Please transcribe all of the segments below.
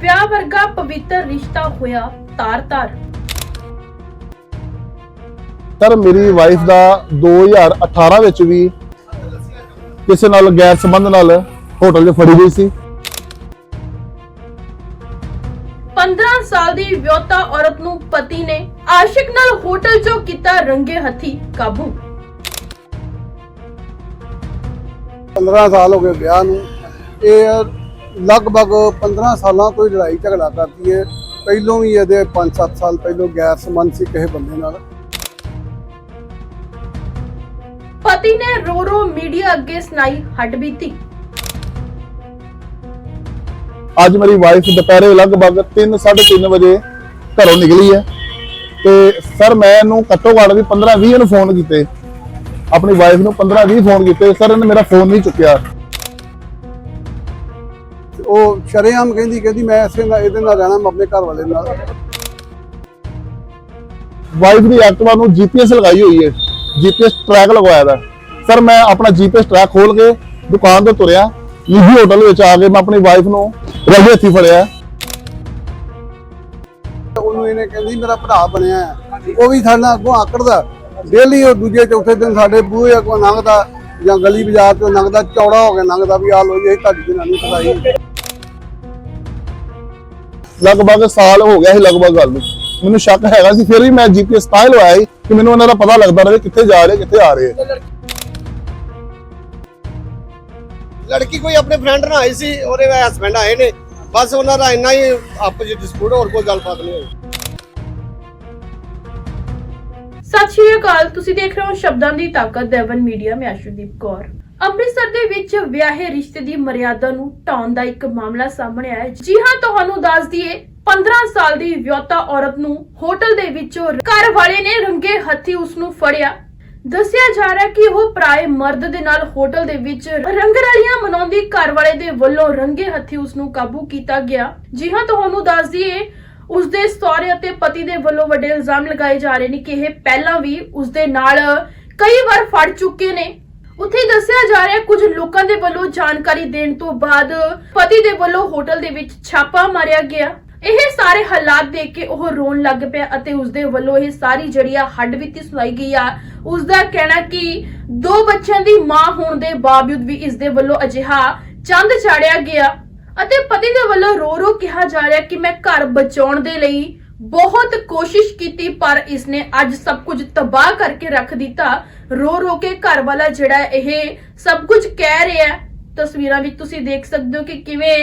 ਵਿਆਹ ਵਰਗਾ ਪਵਿੱਤਰ ਰਿਸ਼ਤਾ ਹੋਇਆ ਤਾਰ-ਤਾਰ। ਸਰ ਮੇਰੀ ਵਾਈਫ ਦਾ 2018 ਵਿੱਚ ਵੀ ਕਿਸੇ ਨਾਲ ਗੈਰ ਸੰਬੰਧ ਨਾਲ ਹੋਟਲ 'ਚ ਫੜੀ ਗਈ ਸੀ। 15 ਸਾਲ ਦੀ ਵਿਆਹੁਤਾ ਔਰਤ ਨੂੰ ਪਤੀ ਨੇ ਆਸ਼ਿਕ ਨਾਲ ਹੋਟਲ 'ਚੋਂ ਕੀਤਾ ਰੰਗੇ ਹੱਥੀ ਕਾਬੂ। 15 ਸਾਲ ਹੋ ਗਏ ਵਿਆਹ ਨੂੰ। ਇਹ ਲਗਭਗ 15 ਸਾਲਾਂ ਤੋਂ ਹੀ ਲੜਾਈ ਝਗੜਾ ਕਰਦੀ ਹੈ ਪਹਿਲੋਂ ਵੀ ਇਹਦੇ 5-7 ਸਾਲ ਪਹਿਲੋਂ ਗੈਰ ਸੰਬੰਧ ਸੀ ਕਿਸੇ ਬੰਦੇ ਨਾਲ। ਪਤੀ ਨੇ ਰੋ ਰੋ ਮੀਡੀਆ ਅੱਗੇ ਸੁਣਾਈ ਹੱਡਬੀਤੀ ਅੱਜ ਮੇਰੀ ਵਾਈਫ ਦੁਪਹਿਰੇ ਲਗਭਗ 3:30 ਵਜੇ ਘਰੋਂ ਨਿਕਲੀ ਹੈ। ਤੇ ਸਰ ਮੈਂ ਇਹਨੂੰ ਘੱਟੋ ਘੱਟ ਵੀ 15-20 ਨੂੰ ਫੋਨ ਕੀਤੇ। ਆਪਣੀ ਵਾਈਫ ਨੂੰ 15-20 ਫੋਨ ਕੀਤੇ। ਸਰ ਇਹਨੇ ਮੇਰਾ ਫੋਨ ਨਹੀਂ ਚੁੱਕਿਆ। ਉਹ ਸ਼ਰੇਆਮ ਕਹਿੰਦੀ ਕਹਿੰਦੀ ਮੈਂ ਇਸੇ ਨਾਲ ਇਹਦੇ ਨਾਲ ਰਹਿਣਾ ਮੈਂ ਆਪਣੇ ਘਰ ਵਾਲੇ ਨਾਲ। ਵਾਈਫ ਦੀ ਐਕਟਿਵਾ ਨੂੰ ਜੀਪੀਐਸ ਲਗਾਈ ਹੋਈ ਹੈ। ਜੀਪੀਐਸ ਟਰੈਕ ਲਗਵਾਇਆ ਦਾ। ਸਰ ਮੈਂ ਆਪਣਾ ਜੀਪੀਐਸ ਟਰੈਕ ਖੋਲ ਕੇ ਦੁਕਾਨ ਤੋਂ ਤੁਰਿਆ। ਨਿੱਜੀ ਹੋਟਲ ਵਿੱਚ ਆ ਕੇ ਮੈਂ ਆਪਣੀ ਵਾਈਫ ਨੂੰ ਰਗੇ ਹੱਥੀ ਫੜਿਆ। ਉਹਨੂੰ ਇਹਨੇ ਕਹਿੰਦੀ ਮੇਰਾ ਭਰਾ ਬਣਿਆ। ਉਹ ਵੀ ਸਾਡੇ ਨਾਲ ਅੱਗੋਂ ਆਕੜਦਾ। ਡੇਲੀ ਉਹ ਦੂਜੇ ਚੌਥੇ ਦਿਨ ਸਾਡੇ ਬੂਹੇ ਅੱਗੋਂ ਲੰਘਦਾ ਜਾਂ ਗਲੀ ਬਾਜ਼ਾਰ ਤੋਂ ਲੰਘਦਾ ਚੌੜਾ ਹੋ ਕੇ ਲੰਘਦਾ ਵੀ ਆ ਲੋ ਜੀ ਇਹ ਤੁਹਾਡੀ ਜਨਾਨੀ ਫਸਾਈ ਲਗਭਗ ਸਾਲ ਹੋ ਗਿਆ ਸੀ ਲਗਭਗ ਗੱਲ ਨੂੰ। ਮੈਨੂੰ ਸ਼ੱਕ ਹੈਗਾ ਸੀ ਫਿਰ ਵੀ ਮੈਂ ਜੀਪੀਐਸ ਤਾਂ ਹੀ ਲਵਾਇਆ ਸੀ ਕਿ ਮੈਨੂੰ ਉਹਨਾਂ ਦਾ ਪਤਾ ਲੱਗਦਾ ਰਹੇ ਕਿੱਥੇ ਜਾ ਰਹੇ ਕਿੱਥੇ ਆ ਰਹੇ ਲੜਕੀ ਕੋਈ ਆਪਣੇ ਫਰੈਂਡ ਨਾਲ ਆਈ ਸੀ ਉਹਦੇ ਹਸਬੰਡ ਆਏ ਨੇ ਬਸ ਉਹਨਾਂ ਦਾ ਇੰਨਾ ਹੀ ਆਪਸ ਵਿੱਚ ਡਿਸਪਿਊਟ ਹੋਰ ਕੋਈ ਗੱਲਬਾਤ ਨਹੀਂ ਹੋਈ। ਸਤਿ ਸ਼੍ਰੀ ਅਕਾਲ ਤੁਸੀਂ ਦੇਖ ਰਹੇ ਹੋ ਸ਼ਬਦਾਂ ਦੀ ਤਾਕਤ ਦੇਵਨ ਮੀਡੀਆ ਮੈਂ ਅਸ਼ੂਦੀਪ ਕੌਰ। ਅੰਮ੍ਰਿਤਸਰ ਦੇ ਵਿੱਚ ਵਿਆਹੇ ਰਿਸ਼ਤੇ ਦੀ ਮਰਿਆਦਾ ਨੂੰ ਢਾਉਣ ਦਾ ਇੱਕ ਮਾਮਲਾ ਸਾਹਮਣੇ ਆਇਆ ਹੈ। ਜੀ ਹਾਂ, ਤੁਹਾਨੂੰ ਦੱਸ ਦਈਏ 15 ਸਾਲ ਦੀ ਵਿਆਹੁਤਾ ਔਰਤ ਨੂੰ ਹੋਟਲ ਦੇ ਵਿੱਚੋਂ ਘਰ ਵਾਲੇ ਨੇ ਰੰਗੇ ਹੱਥੀ ਉਸ ਨੂੰ ਫੜਿਆ। ਦੱਸਿਆ ਜਾ ਰਿਹਾ ਕਿ ਉਹ ਪਰਾਏ ਮਰਦ ਦੇ ਨਾਲ ਹੋਟਲ ਦੇ ਵਿੱਚ ਰੰਗਰਲੀਆਂ ਮਨਾਉਂਦੀ ਘਰ ਵਾਲੇ ਦੇ ਵੱਲੋਂ ਰੰਗੇ ਹੱਥੀ ਉਸ ਨੂੰ ਕਾਬੂ ਕੀਤਾ ਗਿਆ। ਜੀ ਹਾਂ, ਤੁਹਾਨੂੰ ਦੱਸ ਦਈਏ, ਉਸ ਦੇ ਸਹੁਰੇ ਅਤੇ ਪਤੀ ਦੇ ਵੱਲੋਂ ਵੱਡੇ ਇਲਜ਼ਾਮ ਲਗਾਏ ਜਾ ਰਹੇ ਨੇ ਕਿ ਇਹ ਪਹਿਲਾਂ ਵੀ ਉਸ ਦੇ ਨਾਲ ਕਈ ਵਾਰ ਫੜ ਚੁੱਕੇ ਨੇ। ਉੱਥੇ ਦੱਸਿਆ ਜਾ ਰਿਹਾ ਕੁਝ ਲੋਕਾਂ ਦੇ ਵੱਲੋਂ ਜਾਣਕਾਰੀ ਦੇਣ ਤੋਂ ਬਾਅਦ ਪਤੀ ਦੇ ਵੱਲੋਂ ਹੋਟਲ ਦੇ ਵਿੱਚ ਛਾਪਾ ਮਾਰਿਆ ਗਿਆ। ਇਹ ਸਾਰੇ ਹਾਲਾਤ ਦੇਖ ਕੇ ਉਹ ਰੋਣ ਲੱਗ ਪਿਆ ਅਤੇ ਉਸ ਵੱਲੋਂ ਇਹ ਸਾਰੀ ਜਿਹੜੀ ਆ ਹੱਡਬੀਤੀ ਸੁਣਾਈ ਗਈ ਆ। ਉਸਦਾ ਕਹਿਣਾ ਕਿ ਦੋ ਬੱਚਿਆਂ ਦੀ ਮਾਂ ਹੋਣ ਦੇ ਬਾਵਜੂਦ ਵੀ ਇਸਦੇ ਵੱਲੋਂ ਅਜਿਹਾ ਚੰਦ ਚਾੜਿਆ ਗਿਆ। ਅਤੇ ਪਤੀ ਦੇ ਵੱਲੋਂ ਰੋ ਰੋ ਕਿਹਾ ਜਾ ਰਿਹਾ ਕਿ ਮੈਂ ਘਰ ਬਚਾਉਣ ਦੇ ਲਈ ਬਹੁਤ ਕੋਸ਼ਿਸ਼ ਕੀਤੀ, ਪਰ ਇਸਨੇ ਅੱਜ ਸਭ ਕੁਝ ਤਬਾਹ ਕਰਕੇ ਰੱਖ ਦਿੱਤਾ। ਰੋ ਰੋ ਕੇ ਘਰ ਵਾਲਾ ਜਿਹੜਾ ਇਹ ਸਭ ਕੁਝ ਕਹਿ ਰਿਹਾ ਤਸਵੀਰਾਂ ਵਿੱਚ ਤੁਸੀਂ ਦੇਖ ਸਕਦੇ ਹੋ ਕਿ ਕਿਵੇਂ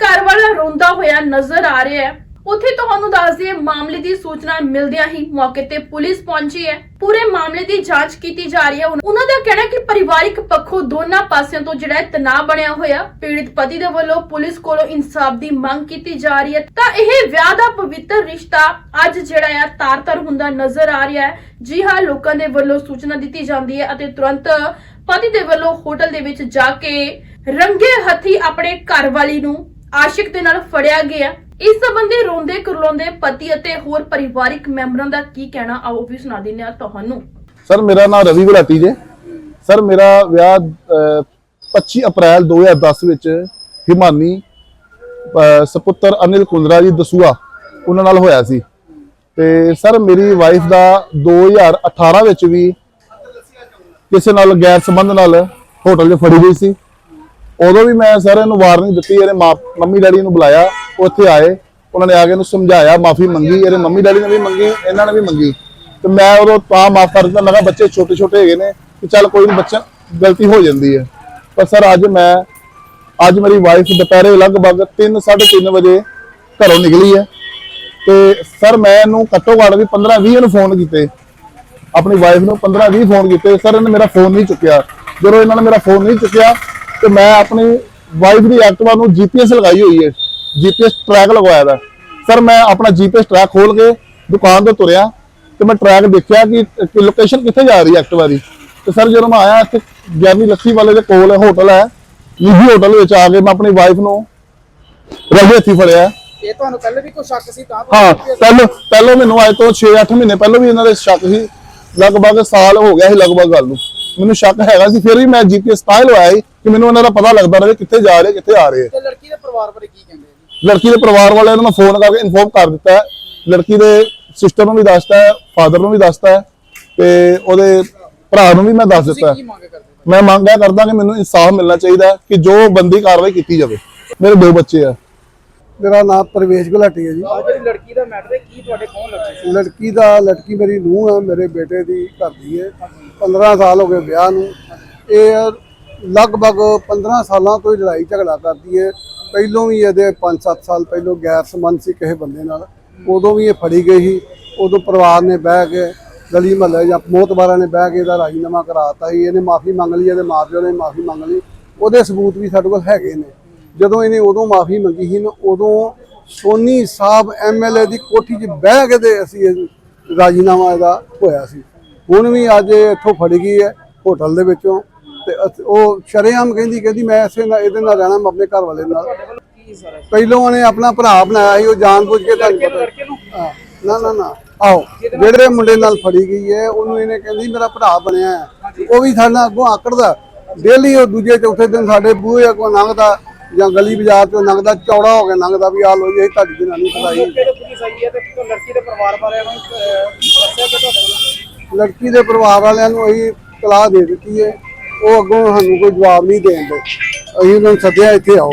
ਘਰ ਵਾਲਾ ਰੋਂਦਾ ਹੋਇਆ ਨਜ਼ਰ ਆ ਰਿਹਾ ਹੈ। ਉੱਥੇ ਤੁਹਾਨੂੰ ਦੱਸ ਦਈਏ, ਮਾਮਲੇ ਦੀ ਸੂਚਨਾ ਮਿਲਦਿਆਂ ਹੀ ਮੌਕੇ ਤੇ ਪੁਲਿਸ ਪਹੁੰਚੀ ਹੈ। ਪੂਰੇ ਮਾਮਲੇ ਦੀ ਜਾਂਚ ਕੀਤੀ ਜਾ ਰਹੀ ਹੈ। ਉਹਨਾਂ ਦਾ ਕਹਿਣਾ ਕਿ ਪਰਿਵਾਰਿਕ ਪੱਖੋਂ ਦੋਨਾਂ ਪਾਸਿਆਂ ਤੋਂ ਜਿਹੜਾ ਤਣਾਅ ਬਣਿਆ ਹੋਇਆ, ਪੀੜਿਤ ਪਤੀ ਦੇ ਵੱਲੋਂ ਪੁਲਿਸ ਕੋਲੋਂ ਇਨਸਾਫ ਦੀ ਮੰਗ ਕੀਤੀ ਜਾ ਰਹੀ ਹੈ। ਤਾਂ ਇਹ ਵਿਆਹ ਦਾ ਪਵਿੱਤਰ ਰਿਸ਼ਤਾ ਅੱਜ ਜਿਹੜਾ ਆ ਤਾਰ-ਤਾਰ ਹੁੰਦਾ ਨਜ਼ਰ ਆ ਰਿਹਾ ਹੈ। ਜੀ ਹਾਂ, ਲੋਕਾਂ ਦੇ ਵੱਲੋਂ ਸੂਚਨਾ ਦਿੱਤੀ ਜਾਂਦੀ ਹੈ ਅਤੇ ਤੁਰੰਤ ਪਤੀ ਦੇ ਵੱਲੋਂ ਹੋਟਲ ਦੇ ਵਿੱਚ ਜਾ ਕੇ ਰੰਗੇ ਹੱਥੀ ਆਪਣੇ ਘਰ ਵਾਲੀ ਨੂੰ ਆਸ਼ਿਕ ਦੇ ਨਾਲ ਫੜਿਆ ਗਿਆ। ਇਸ ਸੰਬੰਧੀ ਰੋਂਦੇ ਕੁਰਲਾਉਂਦੇ ਪਤੀ ਅਤੇ ਹੋਰ ਪਰਿਵਾਰਿਕ ਮੈਂਬਰਾਂ ਦਾ ਕੀ ਕਹਿਣਾ, ਆਓ ਵੀ ਸੁਣਾ ਦਿੰਦੇ ਆ ਤੁਹਾਨੂੰ। ਸਰ, ਮੇਰਾ ਨਾਮ ਰਵੀ ਗੁਲਾਟੀ ਜੇ। ਸਰ ਮੇਰਾ ਵਿਆਹ ਅਹ, 25 ਅਪ੍ਰੈਲ 2010 ਵਿੱਚ ਹਿਮਾਨੀ ਅਹ, ਸਪੁੱਤਰ ਅਨਿਲ ਕੁੰਦਰਾ ਜੀ ਦਸੂਆ ਉਹਨਾਂ ਨਾਲ ਹੋਇਆ ਸੀ। ਤੇ ਸਰ ਮੇਰੀ ਵਾਈਫ ਦਾ 2018 ਵਿੱਚ ਵੀ ਕਿਸੇ ਨਾਲ ਗੈਰ ਸੰਬੰਧ ਨਾਲ ਹੋਟਲ 'ਚ ਫੜੀ ਗਈ ਸੀ। ਉਦੋਂ ਵੀ ਮੈਂ ਸਰ ਇਹਨੂੰ ਵਾਰਨਿੰਗ ਦਿੱਤੀ ਇਹਦੇ ਮਾਂ ਮੰਮੀ ਡੈਡੀ ਨੂੰ ਬੁਲਾਇਆ ਉਹ ਇੱਥੇ ਆਏ। ਉਹਨਾਂ ਨੇ ਆ ਕੇ ਇਹਨੂੰ ਸਮਝਾਇਆ ਮਾਫੀ ਮੰਗੀ ਇਹਦੇ ਮੰਮੀ ਡੈਡੀ ਨੇ ਵੀ ਮੰਗੀ ਇਹਨਾਂ ਨੇ ਵੀ ਮੰਗੀ। ਤੇ ਮੈਂ ਉਦੋਂ ਤਾਂ ਮਾਫ ਕਰ ਦਿੱਤਾ ਮੈਂ ਕਿਹਾ ਬੱਚੇ ਛੋਟੇ ਛੋਟੇ ਹੈਗੇ ਨੇ ਕਿ ਚੱਲ ਕੋਈ ਨਹੀਂ ਬੱਚਾ ਗਲਤੀ ਹੋ ਜਾਂਦੀ ਹੈ। ਪਰ ਸਰ ਅੱਜ ਮੈਂ, ਅੱਜ ਮੇਰੀ ਵਾਈਫ ਦੁਪਹਿਰੇ ਲਗਭਗ 3:30 ਵਜੇ ਘਰੋਂ ਨਿਕਲੀ ਹੈ। ਤੇ ਸਰ ਮੈਂ ਇਹਨੂੰ ਘੱਟੋ ਘੱਟ ਵੀ 15-20 ਨੂੰ ਫੋਨ ਕੀਤੇ। ਆਪਣੀ ਵਾਈਫ ਨੂੰ 15-20 ਫੋਨ ਕੀਤੇ। ਸਰ ਇਹਨੇ ਮੇਰਾ ਫੋਨ ਨਹੀਂ ਚੁੱਕਿਆ। ਜਦੋਂ ਇਹਨਾਂ ਨੇ ਮੇਰਾ ਫੋਨ ਨਹੀਂ ਚੁੱਕਿਆ, ਤੇ ਮੈਂ ਆਪਣੀ ਵਾਈਫ ਦੀ ਐਕਟਿਵਾ ਨੂੰ ਜੀਪੀਐਸ ਲਗਾਈ ਹੋਈ ਹੈ। ਜੀਪੀਐਸ ਟਰੈਕ ਲਗਵਾਇਆ ਦਾ। ਸਰ ਮੈਂ ਆਪਣਾ ਜੀਪੀਐਸ ਟਰੈਕ ਖੋਲ ਕੇ ਦੁਕਾਨ ਤੋਂ ਤੁਰਿਆ, ਤੇ ਮੈਂ ਟਰੈਕ ਦੇਖਿਆ ਕਿ ਕਿ ਲੋਕੇਸ਼ਨ ਕਿੱਥੇ ਜਾ ਰਹੀ ਹੈ ਐਕਟਿਵਾ ਦੀ। ਤੇ ਸਰ ਜਦੋਂ ਮੈਂ ਆਇਆ ਇੱਥੇ ਗਿਆਨੀ ਲੱਸੀ ਵਾਲੇ ਦੇ ਕੋਲ ਹੋਟਲ ਹੈ ਨਿੱਜੀ ਹੋਟਲ ਵਿੱਚ ਆ ਕੇ ਮੈਂ ਆਪਣੀ ਵਾਈਫ ਨੂੰ ਰਗੇ ਹੱਥੀ ਫੜਿਆ। ਇਹ ਤੁਹਾਨੂੰ ਪਹਿਲੇ ਵੀ ਕੋਈ ਸ਼ੱਕ ਸੀ ਤਾਂ ਹਾਂ ਪਹਿਲਾਂ ਪਹਿਲਾਂ ਮੈਨੂੰ ਅੱਜ ਤੋਂ 6-8 ਮਹੀਨੇ ਪਹਿਲਾਂ ਵੀ ਇਹਨਾਂ ਦੇ ਸ਼ੱਕ ਸੀ। ਲਗਭਗ ਸਾਲ ਹੋ ਗਿਆ ਸੀ ਲਗਭਗ ਗੱਲ ਨੂੰ। ਮੈਨੂੰ ਸ਼ੱਕ ਹੈਗਾ ਸੀ ਫਿਰ ਵੀ ਮੈਂ ਜੀਪੀਐਸ ਤਾਂ ਹੀ ਲਵਾਇਆ ਸੀ ਕਿ ਮੈਨੂੰ ਉਹਨਾਂ ਦਾ ਪਤਾ ਲੱਗਦਾ ਰਹੇ ਕਿੱਥੇ ਜਾ ਰਹੇ ਕਿੱਥੇ ਆ ਰਹੇ ਤੇ ਲੜਕੀ ਦੇ ਪਰਿਵਾਰ ਬਾਰੇ ਕੀ ਕਹਿੰਦੇ ਲੜਕੀ ਦੇ ਪਰਿਵਾਰ ਵਾਲਿਆਂ ਨੂੰ ਮੈਂ ਫੋਨ ਕਰਕੇ ਇਨਫੋਰਮ ਕਰ ਦਿੱਤਾ ਹੈ। ਲੜਕੀ ਦੇ ਸਿਸਟਰ ਨੂੰ ਵੀ ਦੱਸਤਾ ਹੈ ਫਾਦਰ ਨੂੰ ਵੀ ਦੱਸਤਾ ਹੈ ਤੇ ਉਹਦੇ ਭਰਾ ਨੂੰ ਵੀ ਮੈਂ ਦੱਸ ਦਿੱਤਾ। ਕੀ ਹੈ ਮੰਗ ਕਰਦੇ ਮੈਂ ਮੰਗ ਇਹ ਕਰਦਾ ਕਿ ਮੈਨੂੰ ਇਨਸਾਫ ਮਿਲਣਾ ਚਾਹੀਦਾ ਕਿ ਜੋ ਬੰਦੀ ਕਾਰਵਾਈ ਕੀਤੀ ਜਾਵੇ। ਮੇਰੇ ਦੋ ਬੱਚੇ ਆ। ਮੇਰਾ ਨਾਮ ਪ੍ਰਵੇਸ਼ ਗੁਲਾਟੀ ਹੈ ਜੀ। ਜਿਹੜੀ ਲੜਕੀ ਦਾ ਮੈਟਰ ਹੈ ਕੀ ਤੁਹਾਡੇ ਕੌਣ ਲੱਗੇ ਸੀ? ਲੜਕੀ ਦਾ ਲੜਕੀ ਮੇਰੀ ਨੂੰਹ ਹੈ ਮੇਰੇ ਬੇਟੇ ਦੀ ਘਰ ਦੀ ਹੈ। 15 ਸਾਲ ਹੋ ਗਏ ਵਿਆਹ ਨੂੰ। ਇਹ ਲਗਭਗ 15 ਸਾਲਾਂ ਤੋਂ ਹੀ ਲੜਾਈ ਝਗੜਾ ਕਰਦੀ ਹੈ। ਪਹਿਲੋਂ ਵੀ ਇਹਦੇ 5-7 ਸਾਲ ਪਹਿਲੋਂ ਗੈਰ ਸੰਬੰਧ ਸੀ ਕਿਸੇ ਬੰਦੇ ਨਾਲ। ਉਦੋਂ ਵੀ ਇਹ ਫੜੀ ਗਈ ਸੀ। ਉਦੋਂ ਪਰਿਵਾਰ ਨੇ ਬਹਿ ਕੇ ਗਲੀ ਮਹੱਲੇ ਜਾਂ ਮੋਤਬਾਰਾਂ ਨੇ ਬਹਿ ਕੇ ਇਹਦਾ ਰਾਜੀਨਾਮਾ ਕਰਾਤਾ ਸੀ ਇਹਨੇ ਮਾਫੀ ਮੰਗ ਲਈ ਇਹਦੇ ਮਾਪਿਓ ਨੇ ਮਾਫੀ ਮੰਗ ਲਈ। ਉਹਦੇ ਸਬੂਤ ਵੀ ਸਾਡੇ ਕੋਲ ਹੈਗੇ ਨੇ। ਜਦੋਂ ਇਹਨੇ ਉਦੋਂ ਮਾਫੀ ਮੰਗੀ ਸੀ ਨਾ ਉਦੋਂ ਸੋਨੀ ਸਾਹਿਬ ਐਮਐਲਏ ਦੀ ਕੋਠੀ 'ਚ ਬਹਿ ਕੇ ਤੇ ਅਸੀਂ ਇਹ ਰਾਜੀਨਾਮਾ ਇਹਦਾ ਹੋਇਆ ਸੀ। ਹੁਣ ਵੀ ਅੱਜ ਇੱਥੋਂ ਫੜ ਗਈ ਹੈ ਹੋਟਲ ਦੇ ਵਿੱਚੋਂ ਤੇ ਉਹ ਸ਼ਰੇਆਮ ਕਹਿੰਦੀ ਕਹਿੰਦੀ ਮੈਂ ਇਸੇ ਨਾਲ ਇਹਦੇ ਨਾਲ ਰਹਿਣਾ ਮੈਂ ਆਪਣੇ ਘਰ ਵਾਲੇ ਨਾਲ। ਪਹਿਲੋਂ ਉਹਨੇ ਆਪਣਾ ਭਰਾ ਬਣਾਇਆ ਸੀ ਉਹ ਜਾਣਬੁੱਝ ਕੇ ਤੁਹਾਨੂੰ ਪਤਾ। ਨੂੰ ਨਾ ਨਾ। ਆਓ। ਜਿਹੜੇ ਮੁੰਡੇ ਨਾਲ ਫੜੀ ਗਈ ਹੈ ਉਹਨੂੰ ਇਹਨੇ ਕਹਿੰਦੀ ਮੇਰਾ ਭਰਾ ਬਣਿਆ ਹੈ। ਉਹ ਵੀ ਸਾਡੇ ਨਾਲ ਅੱਗੋਂ ਆਕੜਦਾ ਡੇਲੀ ਉਹ ਦੂਜੇ ਚੌਥੇ ਦਿਨ ਸਾਡੇ ਬੂਹੇ ਅੱਗੋਂ ਲੰਘਦਾ ਜਾਂ ਗਲੀ ਬਾਜ਼ਾਰ ਚੋਂ ਲੰਘਦਾ ਚੌੜਾ ਹੋ ਕੇ ਲੰਘਦਾ ਵੀ ਆ ਲੋ ਜੀ ਇਹ ਤੁਹਾਡੀ ਜਨਾਨੀ ਫਸਾਈ ਲੜਕੇ ਦੇ ਪੁਲਿਸ ਆਈ ਹੈ ਤੇ ਲੜਕੀ ਦੇ ਪਰਿਵਾਰ ਵਾਲਿਆਂ ਨੂੰ ਅਹ, ਦੱਸਿਆ ਕਿ ਤੁਹਾਡੇ ਵੱਲੋਂ? ਲੜਕੀ ਦੇ ਪਰਿਵਾਰ ਵਾਲਿਆਂ ਨੂੰ ਅਸੀਂ ਤਲਾਹ ਦੇ ਦਿੱਤੀ ਹੈ। ਉਹ ਅੱਗੋਂ ਸਾਨੂੰ ਕੋਈ ਜਵਾਬ ਨਹੀਂ ਦੇਣ ਦੇ। ਅਸੀਂ ਉਹਨਾਂ ਨੂੰ ਸੱਦਿਆ ਇੱਥੇ ਆਓ।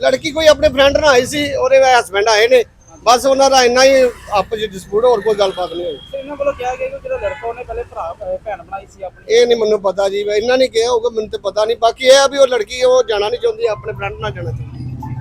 ਲੜਕੀ ਕੋਈ ਆਪਣੇ ਫਰੈਂਡ ਨਾਲ ਆਈ ਸੀ ਉਹਦੇ ਹਸਬੰਡ ਆਏ ਨੇ। ਬਸ ਉਹਨਾਂ ਦਾ ਇੰਨਾ ਹੀ ਆਪਸ ਵਿੱਚ ਡਿਸਪਿਊਟ ਹੋਰ ਕੋਈ ਗੱਲਬਾਤ ਨਹੀਂ ਹੋਈ। ਇਹਨਾਂ ਵੱਲੋਂ ਕਿਹਾ ਗਿਆ ਕਿ ਜਿਹੜਾ ਲੜਕਾ ਉਹਨੇ ਪਹਿਲੇ ਭਰਾ ਭੈਣ ਬਣਾਈ ਸੀ ਆਪਣੀ। ਇਹ ਨਹੀਂ ਮੈਨੂੰ ਪਤਾ ਜੀ ਇਹਨਾਂ ਨੇ ਕਿਹਾ ਹੋਊਗਾ ਮੈਨੂੰ ਤੇ ਪਤਾ ਨਹੀਂ। ਬਾਕੀ ਇਹ ਆ ਵੀ ਉਹ ਲੜਕੀ ਉਹ ਜਾਣਾ ਨਹੀਂ ਚਾਹੁੰਦੀ ਆਪਣੇ ਫਰੈਂਡ ਨਾਲ ਜਾਣਾ ਚਾਹੁੰਦੀ।